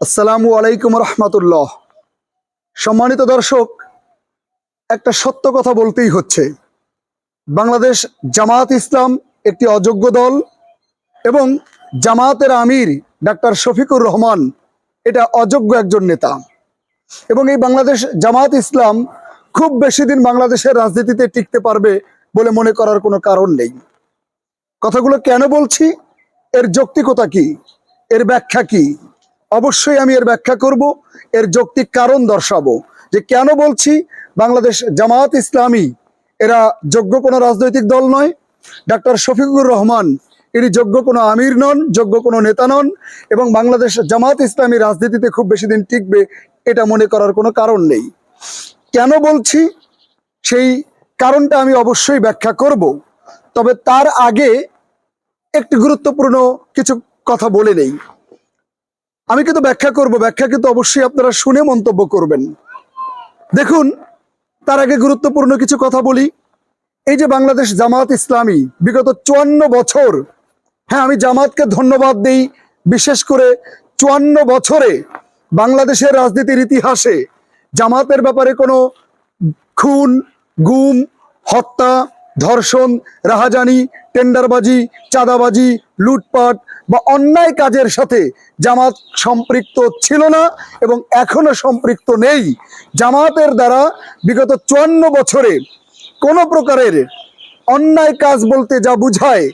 আসসালামু আলাইকুম রহমতুল্লাহ। সম্মানিত দর্শক, একটা সত্য কথা বলতেই হচ্ছে। বাংলাদেশ জামাত ইসলাম একটি অযোগ্য দল এবং জামাতের আমির ডাক্তার শফিকুর রহমান এটা অযোগ্য একজন নেতা। এবং এই বাংলাদেশ জামাত ইসলাম খুব বেশি দিন বাংলাদেশের রাজনীতিতে টিকতে পারবে বলে মনে করার কোনো কারণ নেই। কথাগুলো কেন বলছি? এর যৌক্তিকতা কি? এর ব্যাখ্যা কি? অবশ্যই আমি এর ব্যাখ্যা করব, এর যৌক্তিক কারণ দর্শাবো। যে কেন বলছি, বাংলাদেশ জামায়াত ইসলামী, এরা যোগ্য কোনো রাজনৈতিক দল নয়। ডাক্তার শফিকুর রহমান এটি যোগ্য কোনো আমির নন, যোগ্য কোনো নেতা নন, এবং বাংলাদেশ জামাত ইসলামী রাজনীতিতে খুব বেশি দিন টিকবে এটা মনে করার কোনো কারণ নেই। কেন বলছি? সেই কারণটা আমি অবশ্যই ব্যাখ্যা করব। তবে তার আগে একটি গুরুত্বপূর্ণ কিছু কথা বলে নেই। আমি কিন্তু ব্যাখ্যা করব, ব্যাখ্যা কিন্তু অবশ্যই আপনারা শুনে মন্তব্য করবেন। দেখুন, তার আগে গুরুত্বপূর্ণ কিছু কথা বলি। এই যে বাংলাদেশ জামাত ইসলামী, বিগত চুয়ান্ন বছর হ্যাঁ আমি জামাতকে ধন্যবাদ দিই, বিশেষ করে চুয়ান্ন বছরে বাংলাদেশের রাজনীতির ইতিহাসে জামাতের ব্যাপারে কোনো খুন, গুম, হত্যা, ধর্ষণ, রাহাজানি, টেন্ডারবাজি, চাঁদাবাজি, লুটপাট বা অন্যায় কাজের সাথে জামাত সম্পৃক্ত ছিল না এবং এখনও সম্পৃক্ত নেই। জামাতের দ্বারা বিগত চুয়ান্ন বছরে কোনো প্রকারের অন্যায় কাজ বলতে যা বুঝায়,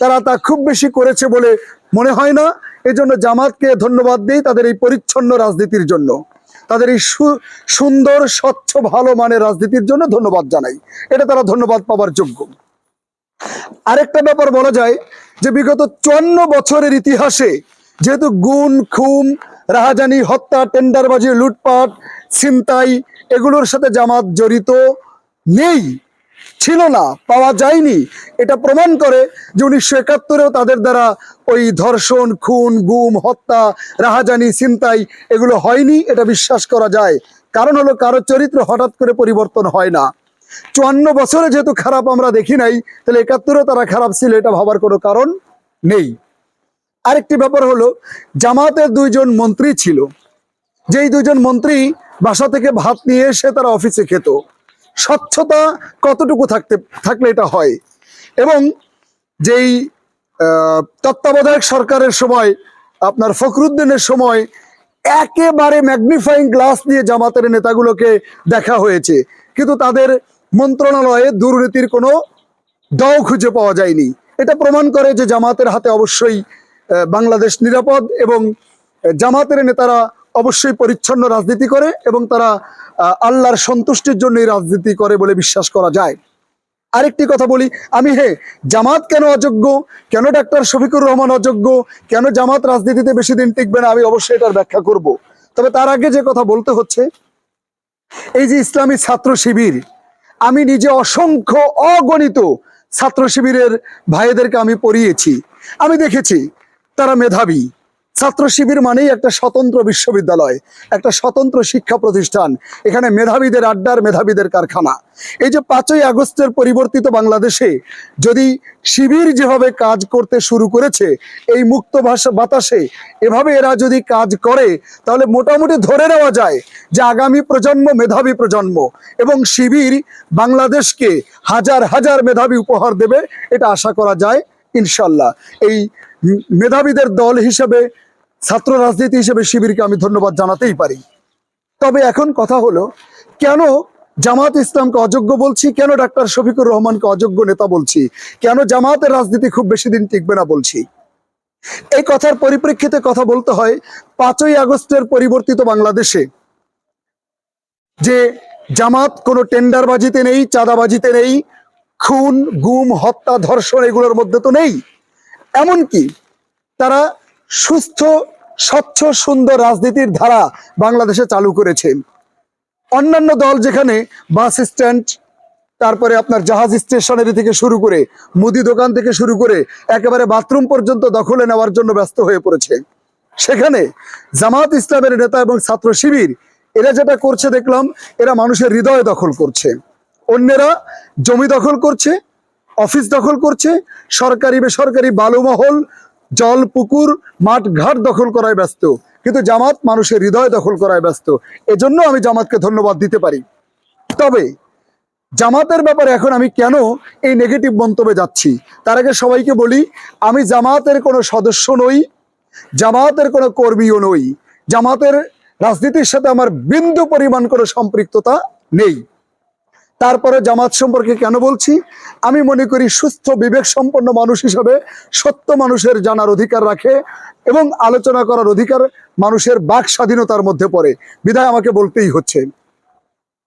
তারা তা খুব বেশি করেছে বলে মনে হয় না। এজন্য জামাতকে ধন্যবাদ দিই তাদের এই পরিচ্ছন্ন রাজনীতির জন্য। তাদের এই সুন্দর, স্বচ্ছ, ভালো মানের রাজনীতির জন্য ধন্যবাদ জানাই। এটা তারা ধন্যবাদ পাওয়ার যোগ্য। আরেকটা ব্যাপার বলা যায় যে বিগত চুয়ান্ন বছরের ইতিহাসে যেহেতু গুণ খুম রাহাজানি, হত্যা, টেন্ডারবাজি, লুটপাট, ছিনতাই এগুলোর সাথে জামাত জড়িত নেই, ছিল না, পাওয়া যায়নি। এটা প্রমাণ করে যে উনিশশো একাত্তরেও তাদের দ্বারা ওই ধর্ষণ, খুন, গুম, হত্যা, রাহাজানি, ছিনতাই এগুলো হয়নি, এটা বিশ্বাস করা যায়। কারণ হলো কারও চরিত্র হঠাৎ করে পরিবর্তন হয় না। চুয়ান্ন বছরে যেহেতু খারাপ আমরা দেখি নাই, তাহলে একাত্তরেও তারা খারাপ ছিল, এটা ভাবার কোনো কারণ নেই। আরেকটি ব্যাপার হলো, জামাতের দুইজন মন্ত্রী ছিল। যেই দুইজন মন্ত্রী বাসা থেকে ভাত নিয়ে এসে তারা অফিসে খেত। স্বচ্ছতা কতটুকু থাকতে, থাকলে এটা হয়? এবং যেই তত্ত্বাবধায়ক সরকারের সময়, আপনার ফখরুদ্দিনের সময়, একেবারে ম্যাগনিফাইং গ্লাস দিয়ে জামাতের নেতাগুলোকে দেখা হয়েছে। কিন্তু তাদের মন্ত্রণালয়ে দুর্নীতির কোনো দাও খুঁজে পাওয়া যায়নি। এটা প্রমাণ করে যে জামাতের হাতে অবশ্যই বাংলাদেশ নিরাপদ এবং জামাতের নেতারা অবশ্যই পরিচ্ছন্ন রাজনীতি করে এবং তারা আল্লাহর সন্তুষ্টির জন্যই রাজনীতি করে বলে বিশ্বাস করা যায়। আরেকটি কথা বলি, আমি হে, জামাত কেন অযোগ্য? কেন ডাক্তার শফিকুর রহমান অযোগ্য? কেন জামাত রাজনীতিতে বেশি দিন টিকবে না? আমি অবশ্যই এটার ব্যাখ্যা করব। তবে তার আগে যে কথা বলতে হচ্ছে, এই যে ইসলামী ছাত্র শিবির আমি নিজে অসংখ্য অগণিত ছাত্র শিবিরের ভাইদেরকে আমি পড়িয়েছি। আমি দেখেছি তারা মেধাবী। ছাত্র শিবির মানেই একটা স্বতন্ত্র বিশ্ববিদ্যালয়, একটা স্বতন্ত্র শিক্ষা প্রতিষ্ঠান, এখানে মেধাবীদের আড্ডার মেধাবীদের কারখানা। এই যে পাঁচই আগস্টের পরিবর্তিত বাংলাদেশে যদি শিবির যেভাবে কাজ করতে শুরু করেছে, এই মুক্ত ভাষা বাতাসে এভাবে এরা যদি কাজ করে, তাহলে মোটামুটি ধরে নেওয়া যায় যে আগামী প্রজন্ম মেধাবী প্রজন্ম এবং শিবির বাংলাদেশকে হাজার হাজার মেধাবী উপহার দেবে, এটা আশা করা যায়। ইনশাল্লাহ। এই মেধাবীদের দল হিসেবে, ছাত্র রাজনীতি হিসেবে শিবিরকে আমি ধন্যবাদ জানাতেই পারি। তবে এখন কথা হলো, কেন জামাত ইসলামকে অযোগ্য বলছি, কেন ডাক্তার শফিকুর রহমানকে অযোগ্য নেতা বলছি, কেন জামাতের রাজনীতি খুব বেশি দিন টিকবে না বলছি? এই কথার পরিপ্রেক্ষিতে কথা বলতে হয়, পাঁচই আগস্টের পরিবর্তিত বাংলাদেশে। যে জামাত কোনো টেন্ডারবাজিতে নেই, চাঁদাবাজিতে নেই খুন, গুম, হত্যা, ধর্ষণ এগুলোর মধ্যে তো নেই। এমনকি তারা সুস্থ, স্বচ্ছ, সুন্দর রাজনীতির ধারা বাংলাদেশে চালু করেছে। অন্যান্য দল যেখানে বাস স্ট্যান্ড, তারপরে আপনার জাহাজ স্টেশনের থেকে শুরু করে, মুদি দোকান থেকে শুরু করে, একেবারে বাথরুম পর্যন্ত দখলে নেওয়ার জন্য ব্যস্ত হয়ে পড়েছে। সেখানে জামাত ইসলামের নেতা এবং ছাত্র শিবির, এরা যেটা করছে দেখলাম, এরা মানুষের হৃদয় দখল করছে। অন্যেরা জমি দখল করছে, অফিস দখল করছে, সরকারি, বেসরকারি বালুমহল, জল, পুকুর, মাঠ, ঘাট দখল করায় ব্যস্ত। কিন্তু জামাত মানুষের হৃদয় দখল করায় ব্যস্ত। এজন্য আমি জামাতকে ধন্যবাদ দিতে পারি। তবে জামাতের ব্যাপারে এখন আমি কেন এই নেগেটিভ মন্তব্যে যাচ্ছি? তার আগে সবাইকে বলি, আমি জামাতের কোনো সদস্য নই, জামাতের কোনো কর্মীও নই। জামাতের রাজনীতির সাথে আমার বিন্দু পরিমাণ কোনো সম্পৃক্ততা নেই। তারপরে জামাত সম্পর্কে কেন বলছি? আমি মনে করি সুস্থ বিবেক সম্পন্ন মানুষ হিসাবে সত্য মানুষের জানার অধিকার রাখে এবং আলোচনা করার অধিকার মানুষের বাক স্বাধীনতার মধ্যে পড়ে। বিধায় আমাকে বলতেই হচ্ছে।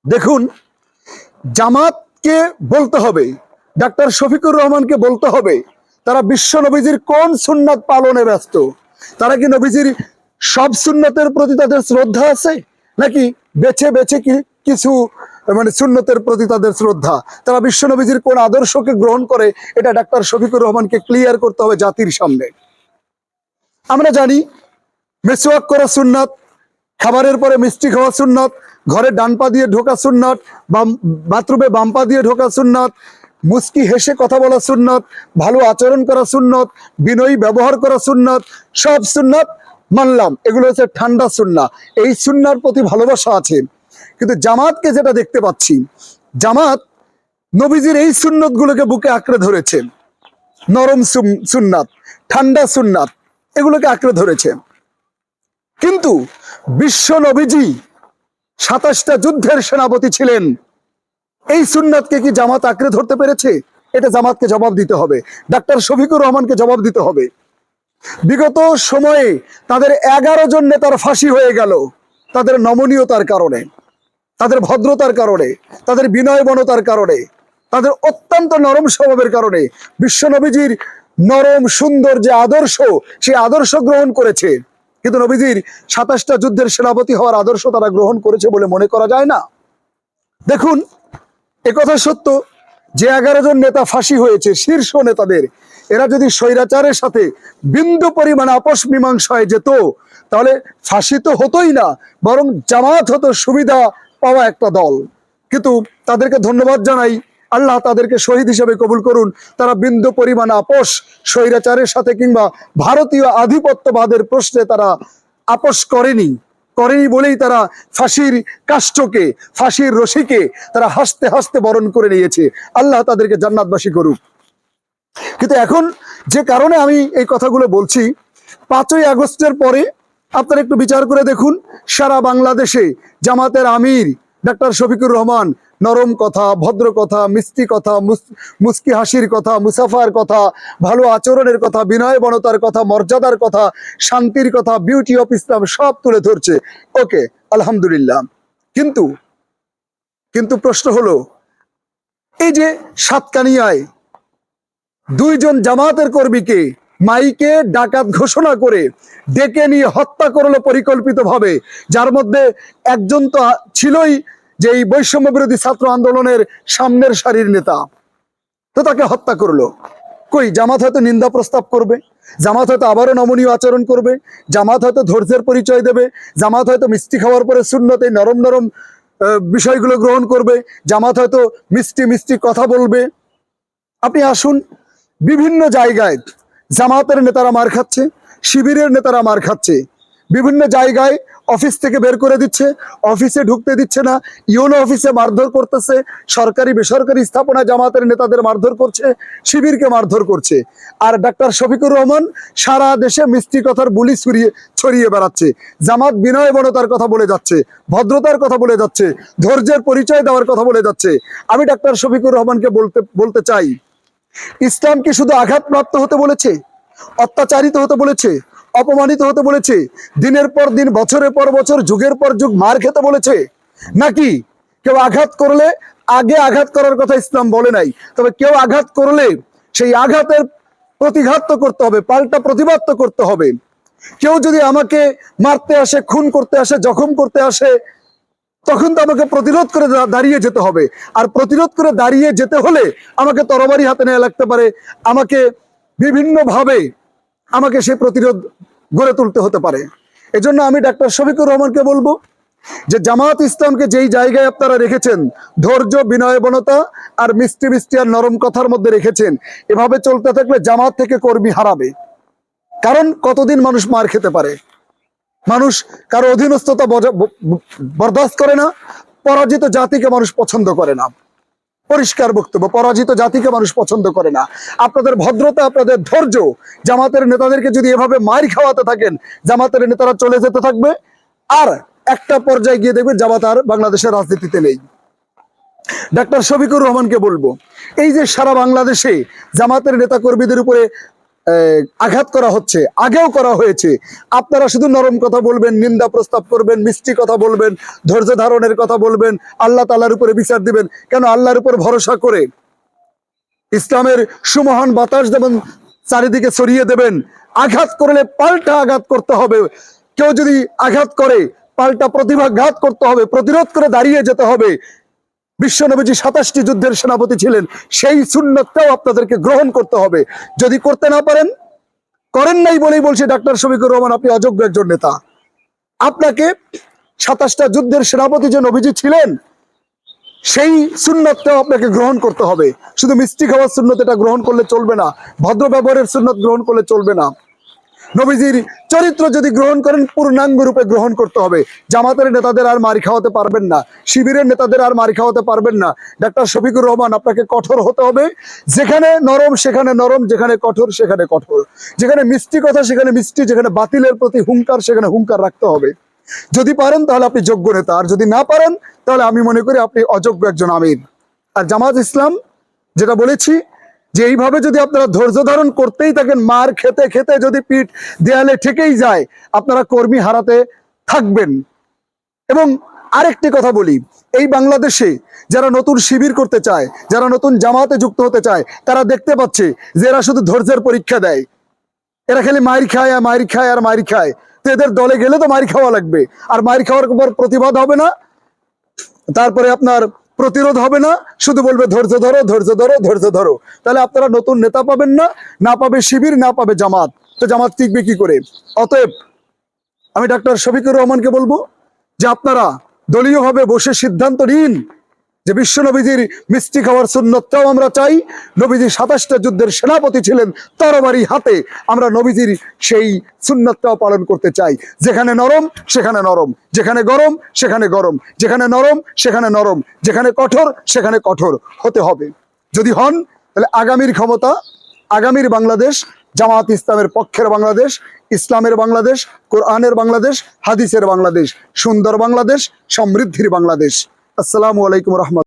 দেখুন, জামাতকে বলতে হবে, ডাক্তার শফিকুর রহমানকে বলতে হবে, তারা বিশ্ব নবীজির কোন সুন্নাত পালনে ব্যস্ত? তারা কি নবীজির সব সুন্নতের প্রতি তাদের শ্রদ্ধা আছে? নাকি বেছে বেছে কি কিছু মানে সুন্নতের প্রতি তাদের শ্রদ্ধা। তারা বিশ্ব নবীজির কোন আদর্শকে গ্রহণ করে, এটা ডাক্তার শফিকুর রহমানকে ক্লিয়ার করতে হবে জাতির সামনে। আমরা জানি মেসোয়াক করা সুন্নাত, খাবারের পরে মিষ্টি খাওয়া সুন্নাত, ঘরে ডান পা দিয়ে ঢোকা সুন্নাত, বাম, বাথরুমে বাম পা দিয়ে ঢোকা সুন্নাত, মুস্কি হেসে কথা বলা সুন্নাত, ভালো আচরণ করা সুন্নাত, বিনয়ী ব্যবহার করা সুন্নাত, সব সুন্নাত মানলাম। এগুলো হচ্ছে ঠান্ডা সুন্না এই সুন্নার প্রতি ভালোবাসা আছে। কিন্তু জামাতকে যেটা দেখতে পাচ্ছি, জামাত নবীজির এই সুন্নত গুলোকে বুকে আঁকড়ে ধরেছে। নরম সুন্নাত, ঠান্ডা সুন্নাত, এগুলোকে আঁকড়ে ধরেছে। কিন্তু বিশ্ব নবীজি সাতাশটা যুদ্ধের সেনাপতি ছিলেন। এই সুন্নাতকে কি জামাত আঁকড়ে ধরতে পেরেছে? এটা জামাতকে জবাব দিতে হবে। ডাক্তার শফিকুর রহমানকে জবাব দিতে হবে। বিগত সময়ে তাদের এগারো জন নেতার ফাঁসি হয়ে গেল, তাদের নমনীয়তার কারণে। তাদের ভদ্রতার কারণে, তাদের বিনয়বনতার কারণে, তাদের অত্যন্ত নরম স্বভাবের কারণে বিশ্বনবীজির নরম, সুন্দর যে আদর্শ সেই আদর্শ গ্রহণ করেছে। কিন্তু নবীজির সাতাশটা যুদ্ধের সেনাপতি হওয়ার আদর্শ তারা গ্রহণ করেছে বলে মনে করা যায় না। দেখুন একথা সত্য যে এগারো জন নেতা ফাঁসি হয়েছে, শীর্ষ নেতাদের, এরা যদি স্বৈরাচারের সাথে বিন্দু পরিমাণ আপোষ মীমাংসায় যেত, তাহলে ফাঁসি তো হতোই না, বরং জামাত হতো সুবিধা পাওয়া একটা দল। কিন্তু তাদেরকে ধন্যবাদ জানাই, আল্লাহ তাদেরকে শহীদ হিসেবে কবুল করুন। তারা বিন্দু পরিমাণ আপোষ, স্বৈরাচারের সাথে কিংবা ভারতীয় আধিপত্যবাদের প্রশ্নে তারা আপোষ করেনি। করেনি বলেই তারা ফাঁসির কাষ্ঠকে, ফাঁসির রশিকে তারা হাসতে হাসতে বরণ করে নিয়েছে। আল্লাহ তাদেরকে জান্নাতবাসী করুক। কিন্তু এখন যে কারণে আমি এই কথাগুলো বলছি, পাঁচই আগস্টের পরে আপনারা একটু বিচার করে দেখুন, সারা বাংলাদেশে জামাতের আমির ডাক্তার শফিকুর রহমান, নরম কথা, ভদ্র কথা, মিষ্টি কথা, মুস- মুস্কি হাসির কথা, মুসাফার কথা, ভালো আচরণের কথা বিনয় বনতার কথা, মর্যাদার কথা, শান্তির কথা বিউটি অফ ইসলাম সব তুলে ধরছে। ওকে, আলহামদুলিল্লাহ। কিন্তু কিন্তু প্রশ্ন হলো, এই যে সাতকানিয়ায় দুইজন জামাতের কর্মীকে মাইকে ডাকাত ঘোষণা করে ডেকে নিয়ে হত্যা করল পরিকল্পিতভাবে। যার মধ্যে একজন তো ছিলই যে এই বৈষম্য বিরোধী ছাত্র আন্দোলনের সামনের সারির নেতা। তো তাকে হত্যা করল। কই, জামাত হয়তো নিন্দা প্রস্তাব করবে, জামাত হয়তো আবারও নমনীয় আচরণ করবে, জামাত হয়তো ধৈর্যের পরিচয় দেবে, জামাত হয়তো মিষ্টি খাওয়ার পরে শূন্যতে নরম নরম বিষয়গুলো গ্রহণ করবে, জামাত হয়তো মিষ্টি মিষ্টি কথা বলবে। আপনি আসুন, বিভিন্ন জায়গায় জামাতের নেতারা মার খাচ্ছে, শিবিরের নেতারা মার খাচ্ছে, বিভিন্ন জায়গায় অফিস থেকে বের করে দিচ্ছে, অফিসে ঢুকতে দিচ্ছে না, ইউনো অফিসে মারধর করতেছে, সরকারি বেসরকারি স্থাপনা জামাতের নেতাদের মারধর করছে, শিবিরকে মারধর করছে। আর ডাক্তার শফিকুর রহমান সারা দেশে মিষ্টি কথার বুলি ছড়িয়ে ছড়িয়ে বেড়াচ্ছে। জামাত বিনয় বনতার কথা বলে যাচ্ছে, ভদ্রতার কথা বলে যাচ্ছে, ধৈর্যের পরিচয় দেওয়ার কথা বলে যাচ্ছে। আমি ডাক্তার শফিকুর রহমানকে বলতে বলতে চাই ইসলাম কি শুধু আঘাতপ্রাপ্ত হতে বলেছে? অত্যাচারিত হতে বলেছে? অপমানিত হতে বলেছে? দিনের পর দিন, বছরের পর বছর, যুগের পর যুগ মার খেতে বলেছে? নাকি কেউ আঘাত করলে, আগে আঘাত করার কথা ইসলাম বলে নাই, তবে কেউ আঘাত করলে সেই আঘাতের প্রতিঘাত করতে হবে, পাল্টা প্রতিবাদ করতে হবে। কেউ যদি আমাকে মারতে আসে, খুন করতে আসে, জখম করতে আসে তখন তো আমাকে প্রতিরোধ করে দাঁড়িয়ে যেতে হবে। আর প্রতিরোধ করে দাঁড়িয়ে যেতে হলে আমাকে তরবারি হাতে নেওয়া লাগতে পারে। আমাকে বিভিন্নভাবে আমাকে সেই প্রতিরোধ গড়ে তুলতে হতে পারে। এজন্য আমি ডাক্তার শফিকুর রহমানকে বলব যে জামাত ইসলামকে যেই জায়গায় আপনারা রেখেছেন, ধৈর্য, বিনয়বনতা আর মিষ্টি মিষ্টি আর নরম কথার মধ্যে রেখেছেন, এভাবে চলতে থাকলে জামাত থেকে কর্মী হারাবে। কারণ কতদিন মানুষ মার খেতে পারে? মানুষ কারও অধীনস্থতা বরদাস্ত করে না, পরাজিত জাতিকে মানুষ পছন্দ করে না। পরিষ্কার বক্তব্য, পরাজিত জাতিকে মানুষ পছন্দ করে না। আপনাদের ভদ্রতা, আপনাদের ধৈর্য, জামাতের নেতাদেরকে যদি এভাবে মার খাওয়াতে থাকেন, জামাতের নেতারা চলে যেতে থাকবে। আর একটা পর্যায়ে গিয়ে দেখবে জামাত আর বাংলাদেশের রাজনীতিতে নেই। ডাক্তার শফিকুর রহমানকে বলব, এই যে সারা বাংলাদেশে জামাতের নেতা কর্মীদের উপরে আঘাত করা হচ্ছে, আগেও করা হয়েছে। আপনারা শুধু নরম কথা বলবেন, নিন্দা প্রস্তাব করবেন, মিষ্টি কথা বলবেন, ধৈর্য ধারণের কথা বলবেন, আল্লাহ তালার উপরে বিচার দিবেন। কেন আল্লাহর উপর ভরসা করে? ইসলামের সুমহান বাতাস যেমন চারিদিকে ছড়িয়ে দেবেন, আঘাত করলে পাল্টা আঘাত করতে হবে। কেউ যদি আঘাত করে, পাল্টা প্রতিভাঘাত করতে হবে, প্রতিরোধ করে দাঁড়িয়ে যেতে হবে। বিশ্বনবীজি সাতাশটি যুদ্ধের সেনাপতি ছিলেন, সেই সুন্নতটাও আপনাদেরকে গ্রহণ করতে হবে। যদি করতে না পারেন, করেন নাই বলেই বলছে ডাক্তার শফিকুর রহমান, আপনি অযোগ্য একজন নেতা। আপনাকে সাতাশটা যুদ্ধের সেনাপতি যে নবীজি ছিলেন, সেই সুন্নতটাও আপনাকে গ্রহণ করতে হবে। শুধু মিষ্টি খাওয়ার সুন্নত এটা গ্রহণ করলে চলবে না, ভদ্র ব্যবহারের সুন্নত গ্রহণ করলে চলবে না। নবীজির চরিত্র যদি গ্রহণ করেন, পূর্ণাঙ্গ রূপে গ্রহণ করতে হবে। জামাতের নেতাদের আর মারি খাওয়াতে পারবেন না। শিবিরের নেতাদের আর মারি খাওয়াতে পারবেন না। ডাক্তার শফিকুর রহমান, আপনাকে কঠোর হতে হবে। যেখানে নরম, সেখানে নরম, যেখানে কঠোর, সেখানে কঠোর। যেখানে মিষ্টি কথা, সেখানে মিষ্টি, যেখানে বাতিলের প্রতি হুঙ্কার, সেখানে হুঙ্কার রাখতে হবে। যদি পারেন, তাহলে আপনি যোগ্য নেতা। আর যদি না পারেন, তাহলে আমি মনে করি আপনি অযোগ্য একজন আমির। আর জামাত ইসলাম, যেটা বলেছি যে এইভাবে যদি আপনারা ধৈর্য ধারণ করতেই থাকেন, মার খেতে খেতে যদি পিঠ দেয়ালে ঠেকেই যায়, আপনারা কর্মী হারাতে থাকবেন। এবং আরেকটি কথা বলি, এই বাংলাদেশে যারা নতুন শিবির করতে চায়, যারা নতুন জামাতে যুক্ত হতে চায়, তারা দেখতে পাচ্ছে যে এরা শুধু ধৈর্যের পরীক্ষা দেয়। এরা খালি মাইর খায় আর মাইর খায় আর মাইর খায়। তো এদের দলে গেলে তো মাইর খাওয়া লাগবে। আর মাইর খাওয়ার পর প্রতিবাদ হবে না। তারপরে আপনার প্রতিরোধ হবে না, শুধু বলবে ধৈর্য ধরো ধৈর্য ধরো ধৈর্য ধরো। তাহলে আপনারা নতুন নেতা পাবেন না না পাবে শিবির, না পাবে জামাত। তো জামাত টিকবে কি করে? অতএব আমি ডাক্তার শফিকুর রহমানকে বলব যে আপনারা দলীয়ভাবে বসে সিদ্ধান্ত নিন যে বিশ্ব নবীজির মিষ্টি খাওয়ার সুন্নতটাও আমরা চাই। নবীজি সাতাশটা যুদ্ধের সেনাপতি ছিলেন, তরবারি হাতে আমরা নবীজির সেই সুন্নতটাও পালন করতে চাই। যেখানে নরম, সেখানে নরম। যেখানে গরম, সেখানে গরম। যেখানে নরম, সেখানে নরম। যেখানে কঠোর, সেখানে কঠোর হতে হবে। যদি হন, তাহলে আগামীর ক্ষমতা, আগামীর বাংলাদেশ, জামাত ইসলামের পক্ষের বাংলাদেশ, ইসলামের বাংলাদেশ, কোরআনের বাংলাদেশ, হাদিসের বাংলাদেশ, সুন্দর বাংলাদেশ, সমৃদ্ধির বাংলাদেশ। আসসালামু আলাইকুম রহমত